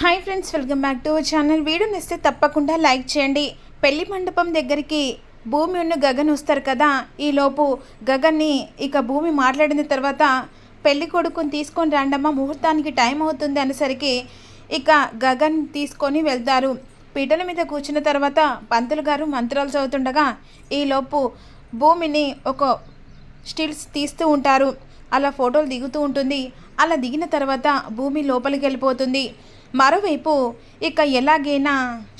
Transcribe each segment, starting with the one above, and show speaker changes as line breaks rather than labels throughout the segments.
Hi friends welcome back to our channel video ఇస్తే తప్పకుండా like చేయండి పెళ్ళి మండపం దగ్గరికి భూమి ఉన్న గగన్ వస్తారు కదా ఈలోపు గగన్ని ఇక భూమి మాట్లాడిన తర్వాత పెళ్ళి కొడుకుని తీసుకొని రాండమ్మా ముహూర్తానికి టైం అవుతుంది అనేసరికి ఇక గగన్ తీసుకొని వెళ్తారు పీటల మీద కూర్చున్న తర్వాత పంతులు గారు మంత్రాలు చదువుతుండగా ఈలోపు భూమిని ఒక స్టిల్స్ తీస్తూ ఉంటారు అలా ఫోటోలు దిగుతూ ఉంటుంది. అలా దిగిన తర్వాత భూమి లోపలికి వెళ్ళిపోతుంది. మరోవైపు ఇక ఎలాగైనా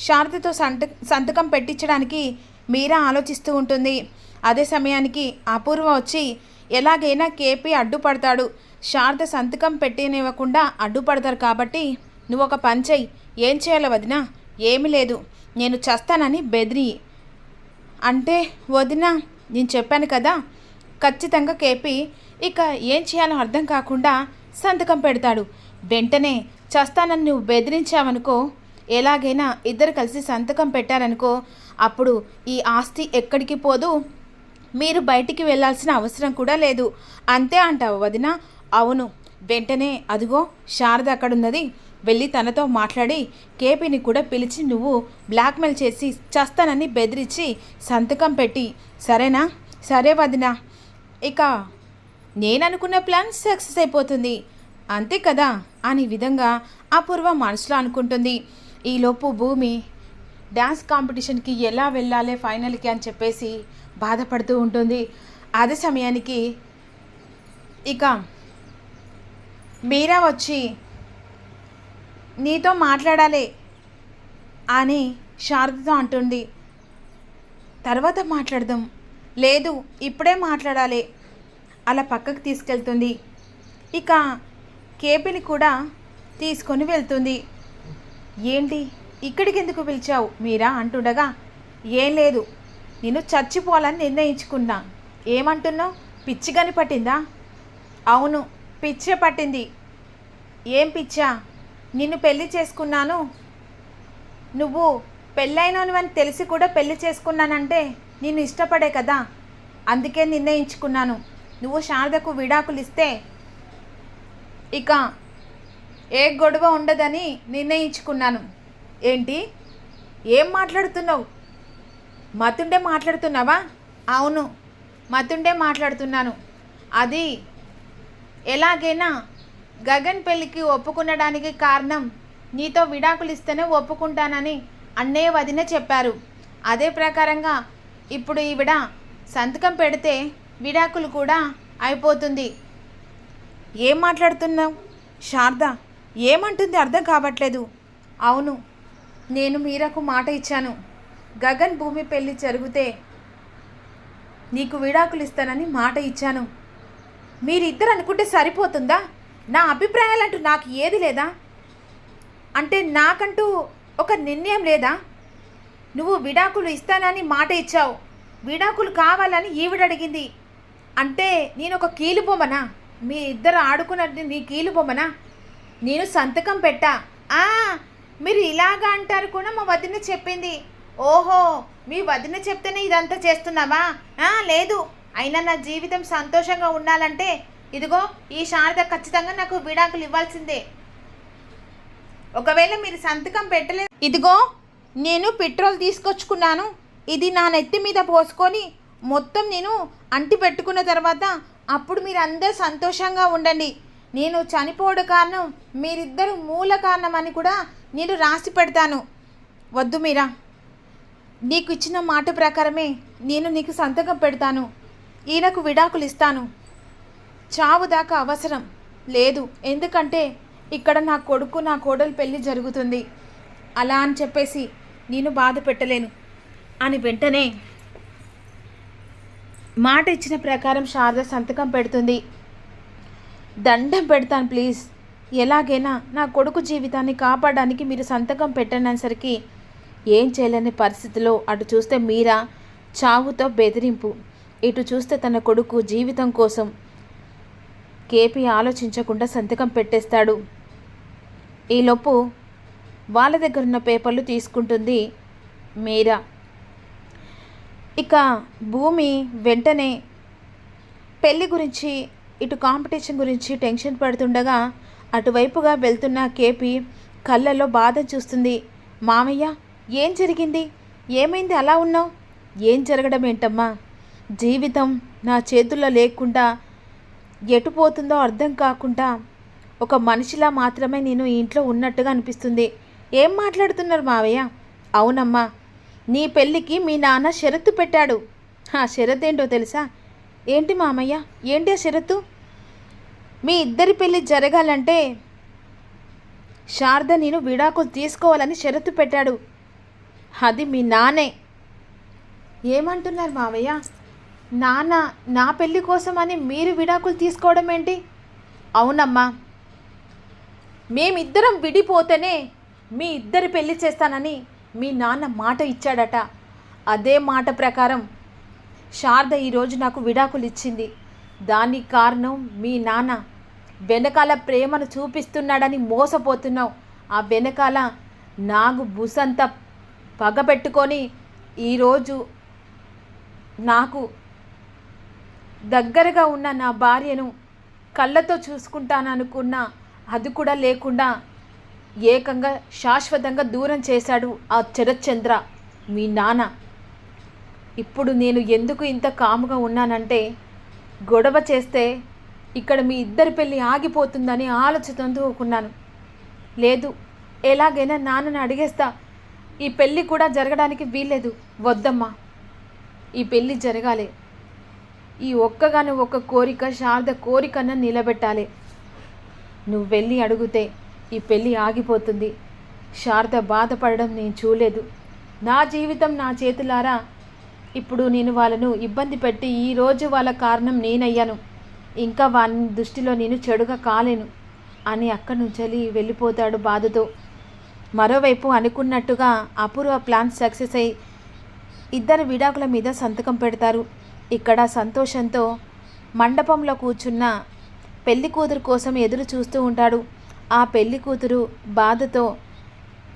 శారదతో సంత సంతకం పెట్టించడానికి మీరా ఆలోచిస్తూ ఉంటుంది. అదే సమయానికి అపూర్వ వచ్చి ఎలాగైనా కేపీ అడ్డుపడతాడు. శారద సంతకం పెట్టనివ్వకుండా అడ్డుపడతారు కాబట్టి నువ్వు ఒక పని చెయ్యి. ఏం చేయాలి వదినా? ఏమీ లేదు. నేను చస్తానని బెదిరి. అంటే వదిన నేను చెప్పాను కదా ఖచ్చితంగా కేపీ ఇక ఏం చేయాలో అర్థం కాకుండా సంతకం పెడతాడు. వెంటనే చస్తానని నువ్వు బెదిరించావనుకో ఎలాగైనా ఇద్దరు కలిసి సంతకం పెట్టారనుకో అప్పుడు ఈ ఆస్తి ఎక్కడికి పోదు? మీరు బయటికి వెళ్ళాల్సిన అవసరం కూడా లేదు. అంతే అంటావు వదిన. అవును. వెంటనే అదిగో శారద అక్కడున్నది. వెళ్ళి తనతో మాట్లాడి కేపీని కూడా పిలిచి నువ్వు బ్లాక్మెయిల్ చేసి చస్తానని బెదిరించి సంతకం పెట్టి. సరేనా? సరే వదినా. ఇక నేను అనుకున్న ప్లాన్ సక్సెస్ అయిపోతుంది. అంతే కదా అని విధంగా అపూర్వ మనసులో అనుకుంటుంది. ఈలోపు భూమి డ్యాన్స్ కాంపిటీషన్కి ఎలా వెళ్ళాలి ఫైనల్కి అని చెప్పేసి బాధపడుతూ ఉంటుంది. అదే సమయానికి ఇక మీరా వచ్చి నీతో మాట్లాడాలి అని శారదతో అంటుంది. తర్వాత మాట్లాడదాం. లేదు ఇప్పుడే మాట్లాడాలి. అలా పక్కకు తీసుకెళ్తుంది. ఇక కేపీని కూడా తీసుకొని వెళ్తుంది. ఏంటి? ఇక్కడికి ఎందుకు పిలిచావు? మీరా అంటుండగా ఏం లేదు. నేను చచ్చిపోవాలని నిర్ణయించుకున్నా. ఏమంటున్నావు? పిచ్చిగాని పట్టిందా? అవును పిచ్చే పట్టింది. ఏం పిచ్చా? నిన్ను పెళ్ళి చేసుకున్నాను. నువ్వు పెళ్ళైనవని తెలిసి కూడా పెళ్ళి చేసుకున్నానంటే నేను ఇష్టపడే కదా. అందుకే నిర్ణయించుకున్నాను. నువ్వు శారదకు విడాకులు ఇస్తే ఇక ఏ గొడవ ఉండదని నిర్ణయించుకున్నాను. ఏంటి? ఏం మాట్లాడుతున్నావు? మతుండే మాట్లాడుతున్నావా? అవును మతుండే మాట్లాడుతున్నాను. అది ఎలాగైనా గగన్ పెళ్ళికి ఒప్పుకునడానికి కారణం నీతో విడాకులు ఇస్తేనే ఒప్పుకుంటానని అన్నయ్య వదిన చెప్పారు. అదే ప్రకారంగా ఇప్పుడు ఈవిడ సంతకం పెడితే విడాకులు కూడా అయిపోతుంది. ఏం మాట్లాడుతున్నావు? శారద ఏమంటుంది అర్థం కావట్లేదు. అవును నేను మీరకు మాట ఇచ్చాను. గగన్ భూమి పెళ్ళి జరిగితే నీకు విడాకులు ఇస్తానని మాట ఇచ్చాను. మీరిద్దరు అనుకుంటే సరిపోతుందా? నా అభిప్రాయాలంటూ నాకు ఏది లేదా? అంటే నాకంటూ ఒక నిర్ణయం లేదా? నువ్వు విడాకులు ఇస్తానని మాట ఇచ్చావు. విడాకులు కావాలని ఈవిడ అడిగింది. అంటే నేను ఒక కీలుబొమ్మనా? మీ ఇద్దరు ఆడుకున్నట్టు నీ కీలు బొమ్మనా? నేను సంతకం పెట్టా. ఆ మీరు ఇలాగా అంటారు కూడా మా వదిన చెప్పింది. ఓహో మీ వదిన చెప్తేనే ఇదంతా చేస్తున్నావా? ఆ, లేదు. అయినా నా జీవితం సంతోషంగా ఉండాలంటే ఇదిగో ఈ శారద ఖచ్చితంగా నాకు విడాకులు ఇవ్వాల్సిందే. ఒకవేళ మీరు సంతకం పెట్టలేదు ఇదిగో నేను పెట్రోల్ తీసుకొచ్చుకున్నాను. ఇది నా నెత్తి మీద పోసుకొని మొత్తం నేను అంటి పెట్టుకున్న తర్వాత అప్పుడు మీరందరూ సంతోషంగా ఉండండి. నేను చనిపోవడం కారణం మీరిద్దరు మూల కారణం అని కూడా నేను రాసి పెడతాను. వద్దు మీరా. నీకు ఇచ్చిన మాట ప్రకారమే నేను నీకు సంతకం పెడతాను. ఈయనకు విడాకులు ఇస్తాను. చావు దాకా అవసరం లేదు. ఎందుకంటే ఇక్కడ నా కొడుకు నా కోడలు పెళ్ళి జరుగుతుంది. అలా అని చెప్పేసి నేను బాధ పెట్టలేను. అని వెంటనే మాట ఇచ్చిన ప్రకారం శారద సంతకం పెడుతుంది. దండం పెడతాను ప్లీజ్. ఎలాగైనా నా కొడుకు జీవితాన్ని కాపాడడానికి మీరు సంతకం పెట్టనసరికి ఏం చేయలేని పరిస్థితిలో అటు చూస్తే మీరా చావుతో బెదిరింపు. ఇటు చూస్తే తన కొడుకు జీవితం కోసం కేపీ ఆలోచించకుండా సంతకం పెట్టేస్తాడు. ఈలోపు వాళ్ళ దగ్గర ఉన్న పేపర్లు తీసుకుంటుంది మీరా. ఇక భూమి వెంటనే పెళ్ళి గురించి ఇటు కాంపిటీషన్ గురించి టెన్షన్ పడుతుండగా అటువైపుగా వెళ్తున్న కేపీ కళ్ళల్లో బాధ చూస్తుంది. మామయ్య ఏం జరిగింది? ఏమైంది? అలా ఉన్నావు? ఏం జరగడం ఏంటమ్మా? జీవితం నా చేతుల్లో లేకుండా ఎటు పోతుందో అర్థం కాకుండా ఒక మనిషిలా మాత్రమే నేను ఇంట్లో ఉన్నట్టుగా అనిపిస్తుంది. ఏం మాట్లాడుతున్నారు మావయ్య? అవునమ్మా నీ పెళ్ళికి మీ నాన్న షరత్తు పెట్టాడు. ఆ షరత్ ఏంటో తెలుసా? ఏంటి మామయ్య? ఏంటి ఆ షరత్తు మీ ఇద్దరి పెళ్ళి జరగాలంటే శారద నేను విడాకులు తీసుకోవాలని షరతు పెట్టాడు. అది మీ నానే. ఏమంటున్నారు మావయ్య నాన్న నా పెళ్ళి కోసమని మీరు విడాకులు తీసుకోవడం ఏంటి? అవునమ్మా. మేమిద్దరం విడిపోతేనే మీ ఇద్దరి పెళ్ళి చేస్తానని మీ నాన్న మాట ఇచ్చాడట. అదే మాట ప్రకారం శారద ఈరోజు నాకు విడాకులు ఇచ్చింది దానికి కారణం మీ నాన్న. వెనకాల ప్రేమను చూపిస్తున్నాడని మోసపోతున్నావు. ఆ వెనకాల నాగు బుసంత పగబెట్టుకొని ఈరోజు నాకు దగ్గరగా ఉన్న నా భార్యను కళ్ళతో చూసుకుంటాననుకున్న అది కూడా లేకుండా ఏకంగా శాశ్వతంగా దూరం చేశాడు ఆ చరచంద్ర మీ నాన్న ఇప్పుడు నేను ఎందుకు ఇంత కాముగా ఉన్నానంటే గొడవ చేస్తే ఇక్కడ మీ ఇద్దరి పెళ్ళి ఆగిపోతుందని ఆలోచనతో లేదు ఎలాగైనా నాన్నని అడిగేస్తా. ఈ పెళ్ళి కూడా జరగడానికి వీల్లేదు. వద్దమ్మా ఈ పెళ్ళి జరగాలి. ఈ ఒక్కగాను ఒక్క కోరిక శారద కోరికన నిలబెట్టాలి. నువ్వు వెళ్ళి అడిగితే ఈ పెళ్ళి ఆగిపోతుంది. శారద బాధపడడం నేను చూలేదు. నా జీవితం నా చేతులారా. ఇప్పుడు నేను వాళ్ళను ఇబ్బంది పెట్టి ఈరోజు వాళ్ళ కారణం నేనయ్యాను. ఇంకా వాని దృష్టిలో నేను చెడుగా కాలేను అని అక్కడి నుంచి వెళ్ళిపోతాడు బాధతో. మరోవైపు అనుకున్నట్టుగా అపూర్వ ప్లాన్ సక్సెస్ అయి ఇద్దరు విడాకుల మీద సంతకం పెడతారు. ఇక్కడ సంతోషంతో మండపంలో కూర్చున్న పెళ్ళి కూతురు కోసం ఎదురు చూస్తూ ఉంటాడు. ఆ పెళ్ళి కూతురు బాధతో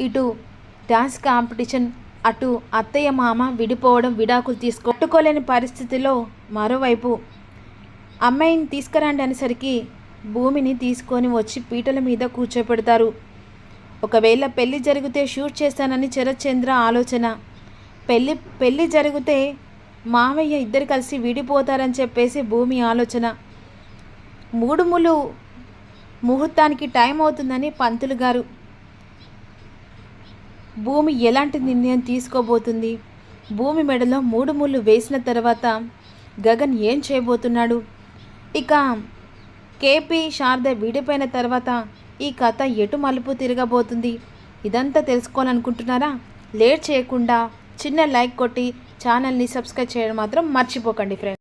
ఇటు డాన్స్ కాంపిటీషన్ అటు అత్తయ్య మామ విడిపోవడం విడాకులు తీసుకొట్టుకోలేని పరిస్థితిలో మరోవైపు అమ్మాయిని తీసుకురండి అనేసరికి భూమిని తీసుకొని వచ్చి పీటల మీద కూర్చోపెడతారు ఒకవేళ పెళ్ళి జరిగితే షూట్ చేస్తానని చరచంద్ర ఆలోచన. పెళ్ళి పెళ్ళి జరిగితే మామయ్య ఇద్దరు కలిసి విడిపోతారని చెప్పేసి భూమి ఆలోచన. మూడు ముహూర్తానికి టైం అవుతుందని పంతులు గారు. భూమి ఎలాంటి నిర్ణయం తీసుకోబోతుంది? భూమి మెడలో మూడు ముళ్ళు వేసిన తర్వాత గగన్ ఏం చేయబోతున్నాడు? ఇక కేపీ శారద విడిపోయిన తర్వాత ఈ కథ ఎటు మలుపు తిరగబోతుంది? ఇదంతా తెలుసుకోవాలనుకుంటున్నారా? లేట్ చేయకుండా చిన్న లైక్ కొట్టి ఛానల్ని సబ్స్క్రైబ్ చేయడం మాత్రం మర్చిపోకండి ఫ్రెండ్స్.